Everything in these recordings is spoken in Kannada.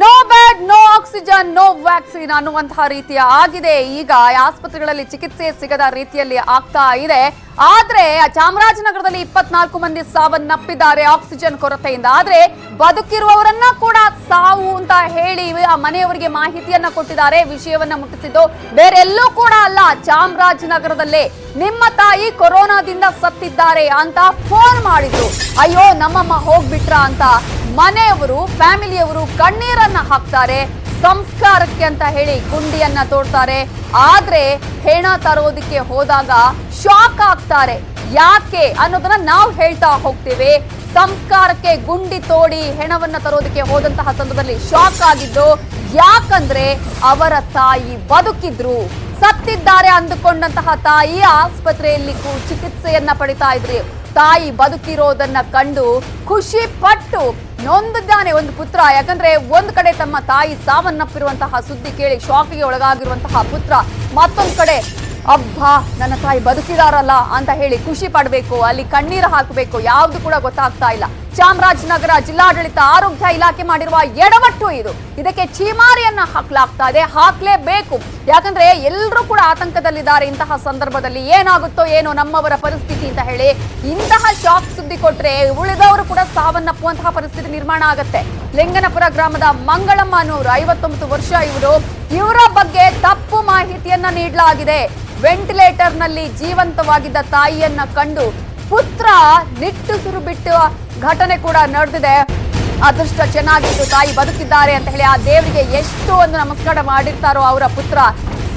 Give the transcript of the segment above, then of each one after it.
No bed no oxygen no vaccine ಅನ್ನುವಂತಹ ರೀತಿಯ ಆಗಿದೆ. ಈಗ ಆಸ್ಪತ್ರೆಗಳಲ್ಲಿ ಚಿಕಿತ್ಸೆ ಸಿಗದ ರೀತಿಯಲ್ಲಿ ಆಗ್ತಾ ಇದೆ. ಆದ್ರೆ ಚಾಮರಾಜನಗರದಲ್ಲಿ ಇಪ್ಪತ್ನಾಲ್ಕು ಮಂದಿ ಸಾವನ್ನಪ್ಪಿದ್ದಾರೆ ಆಕ್ಸಿಜನ್ ಕೊರತೆಯಿಂದ. ಆದ್ರೆ ಬದುಕಿರುವವರನ್ನ ಕೂಡ ಸಾವು ಅಂತ ಹೇಳಿ ಆ ಮನೆಯವರಿಗೆ ಮಾಹಿತಿಯನ್ನ ಕೊಟ್ಟಿದ್ದಾರೆ. ವಿಷಯವನ್ನ ಮುಟ್ಟಿಸಿದ್ದು ಬೇರೆಲ್ಲೂ ಕೂಡ ಅಲ್ಲ. ಚಾಮರಾಜನಗರದಲ್ಲೇ ನಿಮ್ಮ ತಾಯಿ ಕೊರೋನಾದಿಂದ ಸತ್ತಿದ್ದಾರೆ ಅಂತ ಫೋನ್ ಮಾಡಿದ್ರು. ಅಯ್ಯೋ, ನಮ್ಮಮ್ಮ ಹೋಗ್ಬಿಟ್ರ ಅಂತ. ಮನೆಯವರು, ಫ್ಯಾಮಿಲಿಯವರು ಕಣ್ಣೀರನ್ನ ಹಾಕ್ತಾರೆ, ಸಂಸ್ಕಾರಕ್ಕೆ ಅಂತ ಹೇಳಿ ಗುಂಡಿಯನ್ನ ತೋಡ್ತಾರೆ. ಆದ್ರೆ ಹೆಣ ತರೋದಕ್ಕೆ ಹೋದಾಗ ಶಾಕ್ ಆಗ್ತಾರೆ. ಯಾಕೆ ಅನ್ನೋದನ್ನ ನಾವು ಹೇಳ್ತಾ ಹೋಗ್ತೀವಿ. ಸಂಸ್ಕಾರಕ್ಕೆ ಗುಂಡಿ ತೋಡಿ ಹೆಣವನ್ನ ತರೋದಕ್ಕೆ ಹೋದಂತಹ ಸಂದರ್ಭದಲ್ಲಿ ಶಾಕ್ ಆಗಿದ್ದು ಯಾಕಂದ್ರೆ ಅವರ ತಾಯಿ ಬದುಕಿದ್ರು. ಸತ್ತಿದ್ದಾರೆ ಅಂದುಕೊಂಡಂತಹ ತಾಯಿ ಆಸ್ಪತ್ರೆಯಲ್ಲಿ ಚಿಕಿತ್ಸೆಯನ್ನ ಪಡಿತಾ ಇದ್ರಿ. ತಾಯಿ ಬದುಕಿರೋದನ್ನ ಕಂಡು ಖುಷಿ ಪಟ್ಟು ನೊಂದಿದ್ದಾನೆ ಒಂದು ಪುತ್ರ. ಯಾಕಂದ್ರೆ ಒಂದು ಕಡೆ ತಮ್ಮ ತಾಯಿ ಸಾವನ್ನಪ್ಪಿರುವಂತಹ ಸುದ್ದಿ ಕೇಳಿ ಶಾಕಿಗೆ ಒಳಗಾಗಿರುವಂತಹ ಪುತ್ರ, ಮತ್ತೊಂದು ಕಡೆ, ಅಬ್ಬಾ, ನನ್ನ ತಾಯಿ ಬದುಕಿದಾರಲ್ಲ ಅಂತ ಹೇಳಿ ಖುಷಿ ಪಡಬೇಕು, ಅಲ್ಲಿ ಕಣ್ಣೀರು ಹಾಕಬೇಕು, ಯಾವುದು ಕೂಡ ಗೊತ್ತಾಗ್ತಾ ಇಲ್ಲ. ಚಾಮರಾಜನಗರ ಜಿಲ್ಲಾಡಳಿತ ಆರೋಗ್ಯ ಇಲಾಖೆ ಮಾಡಿರುವ ಎಡವಟ್ಟು ಇದು. ಇದಕ್ಕೆ ಚೀಮಾರಿಯನ್ನ ಹಾಕ್ಲಾಗ್ತಾ ಇದೆ. ಹಾಕ್ಲೇಬೇಕು. ಯಾಕಂದ್ರೆ ಎಲ್ಲರೂ ಕೂಡ ಆತಂಕದಲ್ಲಿದ್ದಾರೆ. ಇಂತಹ ಸಂದರ್ಭದಲ್ಲಿ ಏನಾಗುತ್ತೋ ಏನೋ ನಮ್ಮವರ ಪರಿಸ್ಥಿತಿ ಅಂತ ಹೇಳಿ ಇಂತಹ ಶಾಕ್ ಸುದ್ದಿ ಕೊಟ್ರೆ ಉಳಿದವರು ಕೂಡ ಸಾವನ್ನಪ್ಪುವಂತಹ ಪರಿಸ್ಥಿತಿ ನಿರ್ಮಾಣ ಆಗುತ್ತೆ. ಲಿಂಗನಪುರ ಗ್ರಾಮದ ಮಂಗಳಮ್ಮ ಅನ್ನೋರು ಐವತ್ತೊಂಬತ್ತು ವರ್ಷ ಇವರು. ಇವರ ಬಗ್ಗೆ ತಪ್ಪು ಮಾಹಿತಿಯನ್ನ ನೀಡಲಾಗಿದೆ. ವೆಂಟಿಲೇಟರ್ನಲ್ಲಿ ಜೀವಂತವಾಗಿದ್ದ ತಾಯಿಯನ್ನ ಕಂಡು ಪುತ್ರ ನಿಟ್ಟುಸಿರು ಬಿಟ್ಟು ಘಟನೆ ಕೂಡ ನಡೆದಿದೆ. ಅದೃಷ್ಟ ಚೆನ್ನಾಗಿತ್ತು ತಾಯಿ ಬದುಕಿದ್ದಾರೆ ಅಂತ ಹೇಳಿ ಆ ದೇವರಿಗೆ ಎಷ್ಟು ಒಂದು ನಮಸ್ಕಾರ ಮಾಡಿರ್ತಾರೋ ಅವರ ಪುತ್ರ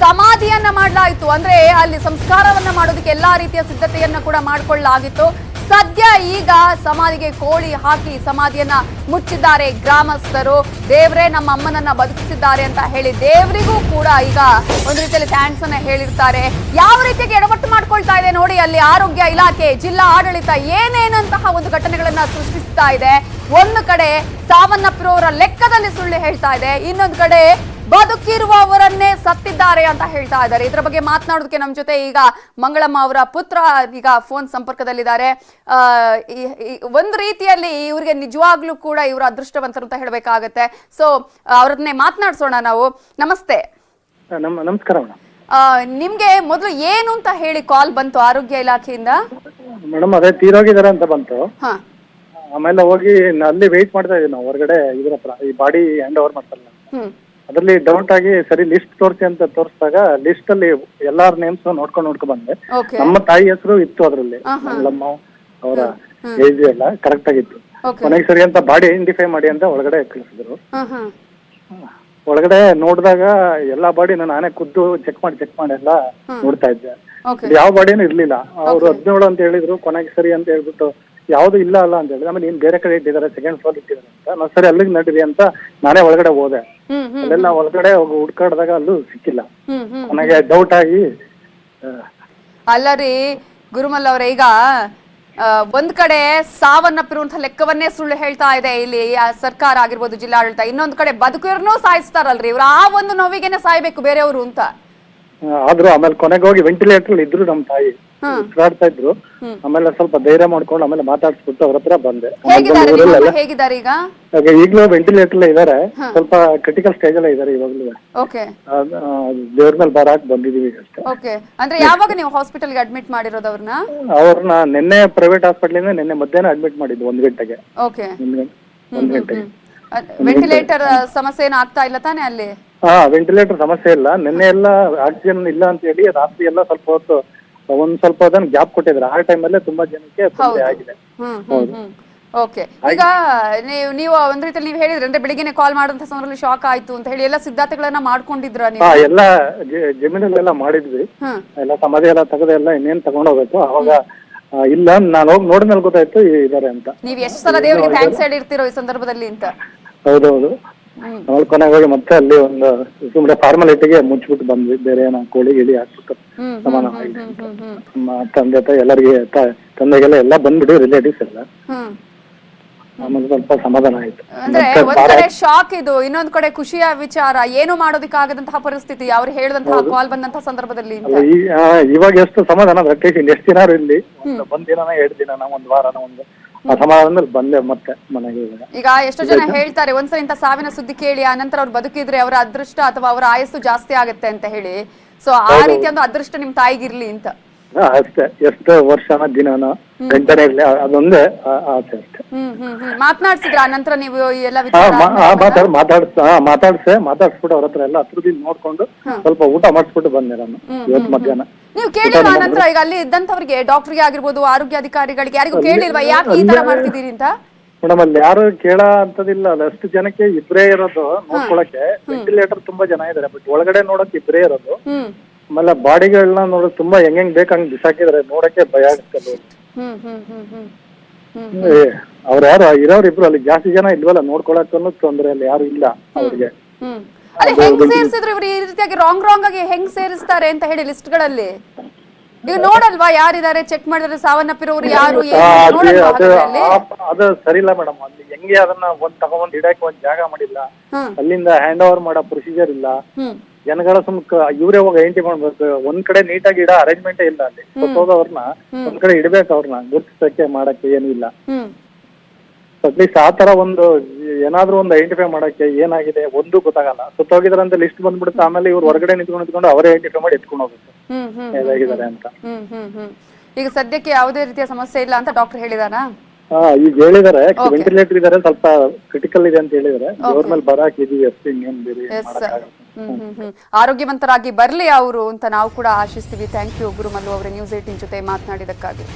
ಸಮಾಧಿಯನ್ನ ಮಾಡಲಾಯಿತು. ಅಂದ್ರೆ ಅಲ್ಲಿ ಸಂಸ್ಕಾರವನ್ನ ಮಾಡೋದಕ್ಕೆ ಎಲ್ಲಾ ರೀತಿಯ ಸಿದ್ಧತೆಯನ್ನ ಕೂಡ ಮಾಡಿಕೊಳ್ಳಲಾಗಿತ್ತು. ಸದ್ಯ ಈಗ ಸಮಾಧಿಗೆ ಕೋಳಿ ಹಾಕಿ ಸಮಾಧಿಯನ್ನ ಮುಚ್ಚಿದ್ದಾರೆ ಗ್ರಾಮಸ್ಥರು. ದೇವರೇ ನಮ್ಮ ಅಮ್ಮನನ್ನ ಬದುಕಿಸಿದ್ದಾರೆ ಅಂತ ಹೇಳಿ ದೇವರಿಗೂ ಕೂಡ ಈಗ ಒಂದು ರೀತಿಯಲ್ಲಿ ಥ್ಯಾಂಕ್ಸ್ ಅನ್ನ ಹೇಳಿರ್ತಾರೆ. ಯಾವ ರೀತಿಯಾಗಿ ಎಡವಟ್ಟು ಮಾಡ್ಕೊಳ್ತಾ ಇದೆ ನೋಡಿ ಅಲ್ಲಿ ಆರೋಗ್ಯ ಇಲಾಖೆ, ಜಿಲ್ಲಾ ಆಡಳಿತ ಏನೇನಂತಹ ಒಂದು ಘಟನೆಗಳನ್ನ ಸೃಷ್ಟಿಸ್ತಾ ಇದೆ. ಒಂದು ಕಡೆ ಸಾವನ್ನಪ್ಪಿರೋರ ಲೆಕ್ಕದಲ್ಲಿ ಸುಳ್ಳು ಹೇಳ್ತಾ ಇದೆ. ಇನ್ನೊಂದು ಕಡೆ ಬದುಕಿರುವವರನ್ನೇ ಸತ್ತಿದ್ದಾರೆ ಅಂತ ಹೇಳ್ತಾ ಇದ್ದಾರೆ. ಇದರ ಬಗ್ಗೆ ಮಾತನಾಡೋದಕ್ಕೆ ನಮ್ಮ ಜೊತೆ ಈಗ ಮಂಗಳಮ್ಮ ಅವರ ಪುತ್ರ ಈಗ ಫೋನ್ ಸಂಪರ್ಕದಲ್ಲಿದ್ದಾರೆ. ಒಂದು ರೀತಿಯಲ್ಲಿ ಇವರಿಗೆ ನಿಜವಾಗ್ಲೂ ಕೂಡ ಇವರು ಅದೃಷ್ಟವಂತರು ಅಂತ ಹೇಳಬೇಕಾಗತ್ತೆ. ಸೊ ಅವರನ್ನೇ ಮಾತನಾಡ್ಸೋಣ ನಾವು. ನಮಸ್ತೆ. ನಮಸ್ಕಾರ ನಿಮ್ಗೆ ಮೊದಲು ಏನು ಅಂತ ಹೇಳಿ ಕಾಲ್ ಬಂತು ಆರೋಗ್ಯ ಇಲಾಖೆಯಿಂದ? ಮೇಡಮ್ ಅದೇ ತೀರೋಗಿದ್ದಾರೆ ಅಂತ ಬಂತು. ಹಾ. ಆಮೇಲೆ ಹೋಗಿ ಅಲ್ಲಿ ವೆಯ್ಟ್ ಮಾಡ್ತಾ ಇದೀವಿ ನಾವು ಹೊರಗಡೆ ಇದ್ರ ಈ ಬಾಡಿ ಹ್ಯಾಂಡ್ ಓವರ್ ಮಾಡ್ತಾರಲ್ಲ ಅದ್ರಲ್ಲಿ ಡೌಟ್ ಆಗಿ ಸರಿ ಲಿಸ್ಟ್ ತೋರಿಸಿ ಅಂತ ತೋರಿಸಿದಾಗ ಲಿಸ್ಟ್ ಅಲ್ಲಿ ಎಲ್ಲಾರ ನೇಮ್ಸ್ ನೋಡ್ಕೊಂಡು ನೋಡ್ಕೊಂಡು ಬಂದೆ. ಓಕೆ ನಮ್ಮ ತಾಯಿ ಹೆಸರು ಇತ್ತು ಅದ್ರಲ್ಲಿ. ನಮ್ಮಮ್ಮ ಅವರ ಏಜ್ ಎಲ್ಲ ಕರೆಕ್ಟ್ ಆಗಿತ್ತು. ಓಕೆ ಕೊನೆಗೆ ಸರಿ ಅಂತ ಬಾಡಿ ಐಡೆಂಟಿಫೈ ಮಾಡಿ ಅಂತ ಒಳಗಡೆ ಕಳಿಸಿದ್ರು. ಹಾ ಹಾ ಒಳಗಡೆ ನೋಡಿದಾಗ ಎಲ್ಲಾ ಬಾಡಿ ನಾನೇ ಖುದ್ದು ಚೆಕ್ ಮಾಡಿ ಚೆಕ್ ಮಾಡಿ ಎಲ್ಲ ನೋಡ್ತಾ ಇದ್ದೆ. ಓಕೆ ಯಾವ ಬಾಡಿನೂ ಇರ್ಲಿಲ್ಲ. ಅವ್ರು ಹದಿನೇಳು ಅಂತ ಹೇಳಿದ್ರು ಕೊನೆಗೆ ಸರಿ ಅಂತ ಹೇಳ್ಬಿಟ್ಟು ಯಾವ್ದು ಇಲ್ಲ ಅಲ್ಲ ಅಂತ ಹೇಳಿದ್ರೆ ಆಮೇಲೆ ನೀನ್ ಬೇರೆ ಕಡೆ ಇಟ್ಟಿದ್ದಾರೆ ಸೆಕೆಂಡ್ ಫ್ಲೋರ್ ಇಟ್ಟಿದ್ದಾರೆ ಅಂತ. ನಾನು ಸರಿ ಅಲ್ಲಿಗೆ ನಡೀರಿ ಅಂತ ನಾನೇ ಒಳಗಡೆ ಹೋದೆ. ಅಲ್ಲೆಲ್ಲ ಒಳಗಡೆ ಹೋಗಿ ಹುಡ್ಕಾಡ್ದಾಗ ಅಲ್ಲೂ ಸಿಕ್ಕಿಲ್ಲ. ನನಗೆ ಡೌಟ್ ಆಗಿ ಅಲ್ಲ ರೀ ಗುರುಮಲ್ ಅವ್ರೆ ಈಗ ಒಂದ್ ಕಡೆ ಸಾವನ್ನಪ್ಪಿರುವಂತಹ ಲೆಕ್ಕವನ್ನೇ ಸುಳ್ಳು ಹೇಳ್ತಾ ಇದೆ ಇಲ್ಲಿ ಸರ್ಕಾರ ಆಗಿರ್ಬೋದು ಜಿಲ್ಲಾಡಳಿತ. ಇನ್ನೊಂದ್ ಕಡೆ ಬದುಕಿರ್ನೂ ಸಾಯಿಸ್ತಾರಲ್ರಿ. ಇವ್ರು ಆ ಒಂದು ನೋವಿಗೆನೆ ಸಾಯ್ಬೇಕು ಬೇರೆಯವರು ಅಂತ. ಆದ್ರೂ ಆಮೇಲೆ ಕೊನೆಗೆ ಹೋಗಿ ವೆಂಟಿಲೇಟರ್ ಇದ್ರು ನಮ್ ತಾಯಿ. ಉಸಿರಾಡ್ತಾ ಇದ್ರು. ಆಮೇಲೆ ಸ್ವಲ್ಪ ಧೈರ್ಯ ಮಾಡ್ಕೊಂಡು ಆಮೇಲೆ ಮಾತಾಡ್ಸ್ಬಿಟ್ಟು ಅವ್ರ ಹತ್ರ ಬಂದೆ. ಹೇಗಿದ್ದಾರೆ ಈಗ? ಈಗಲೂ ವೆಂಟಿಲೇಟರ್ ಇದಾರೆ. ಸ್ವಲ್ಪ ಕ್ರಿಟಿಕಲ್ ಸ್ಟೇಜ್ ಅಲ್ಲೇ ಇದಾರೆ ಇವಾಗ್ಲೂ. ದೇವ್ರ ಮೇಲೆ ಬಂದಿದೀವಿ ಈಗ ಅಷ್ಟೇ. ಓಕೆ. ಅಂದ್ರೆ ಯಾವಾಗ ನೀವು ಹಾಸ್ಪಿಟಲ್ಗೆ ಅಡ್ಮಿಟ್ ಮಾಡಿರೋದು ಅವ್ರನ್ನ ಅವ್ರನ್ನ ನಿನ್ನೆ ಪ್ರೈವೇಟ್ ಹಾಸ್ಪಿಟ್ಲಿಂದ ನಿನ್ನೆ ಮಧ್ಯಾಹ್ನ ಅಡ್ಮಿಟ್ ಮಾಡಿದ್ದು ಒಂದ್ ಗಂಟೆಗೆ. ಓಕೆ. ಒಂದ್ ಗಂಟೆ ಒಂದ್ ಗಂಟೆಗೆ. ವೆಂಟಿಲೇಟರ್ ಸಮಸ್ಯೆ ಏನು ಆಗ್ತಾ ಇಲ್ಲ ತಾನೇ ಅಲ್ಲಿ? ಹಾ ವೆಂಟಿಲೇಟರ್ ಸಮಸ್ಯೆ ಇಲ್ಲ. ನಿನ್ನೆ ಎಲ್ಲ ಆಕ್ಸಿಜನ್ ಇಲ್ಲ ಅಂತ ಹೇಳಿ ರಾತ್ರಿ ಎಲ್ಲ ಸ್ವಲ್ಪ ಹೊತ್ತು ಒಂದ್ ಸ್ವಲ್ಪ ಅದನ್ನ ಗ್ಯಾಪ್ ಕೊಟ್ಟಿದ್ರು ಆ ಟೈಮಲ್ಲೇ ತುಂಬಾ ಜನಕ್ಕೆ ತೊಂದರೆ ಆಗಿದೆ. ಹ್ಮ್ ಹ್ಮ್ ಹ್ಮ್. ಓಕೆ ಈಗ ನೀವು ನೀವು ಒಂದ್ ರೀತಿಯಲ್ಲಿ ನೀವು ಹೇಳಿದ್ರೆ ಅಂದ್ರೆ ಬೆಳಿಗ್ಗೆ ಕಾಲ್ ಮಾಡುವಂತ ಸಂದರ್ಭದಲ್ಲಿ ಶಾಕ್ ಆಯ್ತು ಅಂತ ಹೇಳಿ ಎಲ್ಲ ಸಿದ್ಧತೆಗಳನ್ನ ಮಾಡ್ಕೊಂಡಿದ್ರ ನೀವು? ಹಾ ಎಲ್ಲ ಜಮೀನಲ್ಲೆಲ್ಲ ಮಾಡಿದ್ವಿ. ಹ್ಮ್ ಎಲ್ಲ ಸಮಾಧಿ ಎಲ್ಲ ತೆಗೆದು ಎಲ್ಲ ಇನ್ನೇನ್ ತಗೊಂಡ್ ಹೋಗ್ಬೇಕು? ಅವಾಗ ಆ, ಇಲ್ಲ ನಾನು ಹೋಗಿ ನೋಡಿದ್ಮೇಲೆ ಗೊತ್ತಾಯ್ತು ಇದಾರೆ ಅಂತ. ನೀವು ಎಷ್ಟು ಸಲ ದೇವರಿಗೆ ಥ್ಯಾಂಕ್ಸ್ ಹೇಳಿರ್ತೀರೋ ಈ ಸಂದರ್ಭದಲ್ಲಿ ಅಂತ? ಹೌದೌದು. ಆಮೇಲೆ ಕೊನೆಗೆ ಹೋಗಿ ಮತ್ತೆ ಅಲ್ಲಿ ಒಂದು ಸುಮ್ಮನೆ ಫಾರ್ಮಾಲಿಟಿಗೆ ಮುಚ್ಚಿಬಿಟ್ಟು ಬಂದ್ವಿ. ಬೇರೆ ಏನೋ ಕೋಳಿ ಗಿಳಿ ಹಾಕ್ಬಿಟ್ಟು ಹ್ಮ್ ಸಮಾನ ಆಗಿದೆ ಹ್ಮ್ ಹ್ಮ್ ಹ್ಮ್. ನಮ್ಮ ತಂದೆ ತಾಯಿ ಎಲ್ಲರಿಗೆ ತಂದೆಗೆಲ್ಲ ಎಲ್ಲ ಬಂದ್ಬಿಟ್ಟು ರಿಲೇಟಿವ್ಸ್ ಎಲ್ಲ. ಆಮೇಲೆ ಸ್ವಲ್ಪ ಸಮಾಧಾನ ಆಯ್ತು. ಅಂದ್ರೆ ಒಂದ್ ಕಡೆ ಶಾಕ್ ಇದು ಇನ್ನೊಂದ್ ಕಡೆ ಖುಷಿಯ ವಿಚಾರ ಏನು ಮಾಡೋದಕ್ಕಾಗದಂತಹ ಪರಿಸ್ಥಿತಿ ಅವ್ರು ಹೇಳಿದಂತಹ ಕಾಲ್ ಬಂದಂತಹ ಸಂದರ್ಭದಲ್ಲಿ ಅಂತ. ಅಲ್ಲ, ಈ- ಆ, ಇವಾಗ ಎಷ್ಟು ಸಮಾಧಾನ ಅಟ್ಲೀಸ್ಟ್ ಎಷ್ಟು ದಿನ ಇಲ್ಲಿ ಒಂದು ದಿನನ ಎರಡು ದಿನನ ಒಂದ್ ವಾರನ ಒಂದು ಬಂದೆ ಮತ್ತೆ ಮನೆಗೆ ಈಗ ಎಷ್ಟೋ ಜನ ಹೇಳ್ತಾರೆ ಒಂದ್ಸಲ ಇಂತ ಸಾವಿನ ಸುದ್ದಿ ಕೇಳಿ ಆ ನಂತರ ಅವ್ರು ಬದುಕಿದ್ರೆ ಅವರ ಅದೃಷ್ಟ ಅಥವಾ ಅವರ ಆಯಸ್ಸು ಜಾಸ್ತಿ ಆಗುತ್ತೆ ಅಂತ ಹೇಳಿ. ಸೊ ಆ ರೀತಿ ಒಂದು ಅದೃಷ್ಟ ನಿಮ್ ತಾಯಿಗಿರ್ಲಿ ಅಂತ. ಅಷ್ಟೇ. ಎಷ್ಟು ವರ್ಷನ ದಿನನೋ ಗಂಟೆನೇ ಇರ್ಲಿ ಅದೊಂದೇ ಆ- ಆಸೆ ಅಷ್ಟೇ. ಮಾತನಾಡ್ಸಿದ್ರ ಆ ನಂತರ ನೀವು ಎಲ್ಲ? ಮಾತಾಡ್ ಮಾತಾಡ್ಸ ಮಾತಾಡ್ಸೆ ಮಾತಾಡ್ಸ್ಬಿಟ್ಟು ಅವ್ರ ಹತ್ರ ಎಲ್ಲ ಹತ್ರದಿಂದ ನೋಡ್ಕೊಂಡು ಸ್ವಲ್ಪ ಊಟ ಮಾಡಿಸ್ಬಿಟ್ಟು ಬಂದೆ ನಾನು ಇವತ್ತು ಮಧ್ಯಾಹ್ನ. ನೀವು ಕೇಳಿಲ್ವಾ ನಂತರ ಈಗ ಅಲ್ಲಿ ಇದ್ದಂತವ್ರಿಗೆ ಡಾಕ್ಟರ್ಗೆ ಆಗಿರ್ಬೋದು ಆರೋಗ್ಯ ಅಧಿಕಾರಿಗಳಿಗೆ ಯಾರಿಗೂ ಕೇಳಿಲ್ವಾ? ಯಾಕೆ ಈ ತರ ಮಾಡ್ತಿದ್ದೀರಿ ಅಂತ? ಮೇಡಮ್ ಅಲ್ಲಿ ಯಾರು ಕೇಳ ಅಂತದಿಲ್ಲ. ಅಲ್ಲಿ ಅಷ್ಟು ಜನಕ್ಕೆ ಇಬ್ರೇ ಇರೋದು ನೋಡ್ಕೊಳಕ್ಕೆ. ವೆಂಟಿಲೇಟರ್ ತುಂಬಾ ಜನ ಇದಾರೆ ಬಟ್ ಒಳಗಡೆ ನೋಡಕ್ ಇಬ್ರೇ ಇರೋದು. ಆಮೇಲೆ ಬಾಡಿಗಳನ್ನ ನೋಡಕ್ ತುಂಬಾ ಹೆಂಗ್ ಹೆಂಗ್ ಬೇಕಂಗ್ ಬಿಸಾಕಿದ್ರೆ ನೋಡಕ್ಕೆ ಭಯ ಆಗುತ್ತೆ ಏ, ಯಾರು ಇರೋರು ಇಬ್ರು ಅಲ್ಲಿ ಜಾಸ್ತಿ ಜನ ಇಲ್ವಲ್ಲ ನೋಡ್ಕೊಳಕ್ ತೊಂದ್ರೆ ಅಲ್ಲಿ ಯಾರು ಇಲ್ಲ ಅವ್ರಿಗೆ. ಹೆಂಗ್ ಸೇರಿಸಿದ್ರು ಇವ್ರು ಈ ರೀತಿಯಾಗಿ ರಾಂಗ್ ರಾಂಗ್ ಆಗಿ ಹೆಂಗ್ ಸೇರಿಸ್ತಾರೆ ಅಂತ ಹೇಳಿ ಲಿಸ್ಟ್ಗಳಲ್ಲಿ? ನೀವು ನೋಡಲ್ವಾ ಯಾರಿದ್ದಾರೆ ಚೆಕ್ ಮಾಡಿದ್ರೆ ಸಾವನ್ನಪ್ಪಿರೋರು ಯಾರು ಅದು ನೋಡಲ್ವಾ ಅದು ಅಲ್ಲಿ? ಅದು ಸರಿ ಇಲ್ಲ ಮೇಡಮ್ ಅಲ್ಲಿ ಹೆಂಗೆ ಅದನ್ನ ಒಂದ್ ತಗೊಂಡ್ ಇಡಕ್ಕೆ ಒಂದ್ ಜಾಗ ಮಾಡಿಲ್ಲ. ಅಲ್ಲಿಂದ ಹ್ಯಾಂಡ್ ಓವರ್ ಮಾಡೋ ಪ್ರೊಸೀಜರ್ ಇಲ್ಲ. ಜನಗಳ ಸುಮ್ಕ ಇವರೇ ಹೋಗಿ ಐಡೆಂಟಿ ಮಾಡ್ಬೇಕು. ಒಂದ್ ಕಡೆ ನೀಟಾಗಿ ಇಡ ಅರೇಂಜ್ಮೆಂಟ್ ಇಲ್ಲ ಅಲ್ಲಿ. ಹೋದವ್ರನ್ನ ಒಂದ್ ಕಡೆ ಇಡ್ಬೇಕು ಅವ್ರನ್ನ. ಗುರ್ತಿಸಕ್ಕೆ ಮಾಡಕ್ಕೆ ಏನು ಇಲ್ಲ. ಅಟ್ಲೀಸ್ಟ್ ಆ ತರ ಒಂದು ಏನಾದ್ರೂ ಒಂದು ಐಡೆಂಟಿಫೈ ಮಾಡಕ್ಕೆ ಏನಾಗಿದೆ ಒಂದು ಗೊತ್ತಾಗಲ್ಲ. ಸುತ್ತೋಗಿದ್ರಂತ ಲಿಸ್ಟ್ ಬಂದ್ಬಿಡುತ್ತೆ. ಆಮೇಲೆ ಇವ್ರು ಹೊರಗಡೆ ನಿಂತ್ಕೊಂಡು ನಿಂತ್ಕೊಂಡು ಅವರೇ ಐಡೆಂಟಿಫೈ ಮಾಡಿ ಎತ್ಕೊಂಡು ಹೋಗುತ್ತೆ. ಹ್ಮ್ ಹ್ಮ್ ಹೇಗಾಗಿದ್ದಾರೆ ಅಂತ. ಈಗ ಸದ್ಯಕ್ಕೆ ಯಾವುದೇ ರೀತಿಯ ಸಮಸ್ಯೆ ಇಲ್ಲ ಅಂತ ಡಾಕ್ಟರ್ ಹೇಳಿದಾರಾ ಹಾ ಈಗ ಹೇಳಿದಾರೆ ವೆಂಟಿಲೇಟರ್ ಇದಾರೆ ಸ್ವಲ್ಪ ಕ್ರಿಟಿಕಲ್ ಇದೆ ಅಂತ ಹೇಳಿದಾರೆ. ಅವ್ರ ಮೇಲೆ ಬರಾಕ್ ಇದೀವಿ ಅಷ್ಟೇ ಇನ್ನೇನ್ ಬೇರೆ ಏನ್ ಎಸ್ ಮಾಡಕ್ಕಾಗಲ್ಲ. ಹ್ಮ್ ಹ್ಮ್ ಹ್ಮ್. ಆರೋಗ್ಯವಂತರಾಗಿ ಬರ್ಲಿ ಅವರು ಅಂತ ನಾವು ಕೂಡ ಆಶಿಸ್ತೀವಿ. ಥ್ಯಾಂಕ್ ಯು ಗುರುಮಲ್ಲು ಅವರ. ನ್ಯೂಸ್ ಏಟಿನ್ ಜೊತೆ ಮಾತನಾಡಿದಕ್ಕಾಗಿ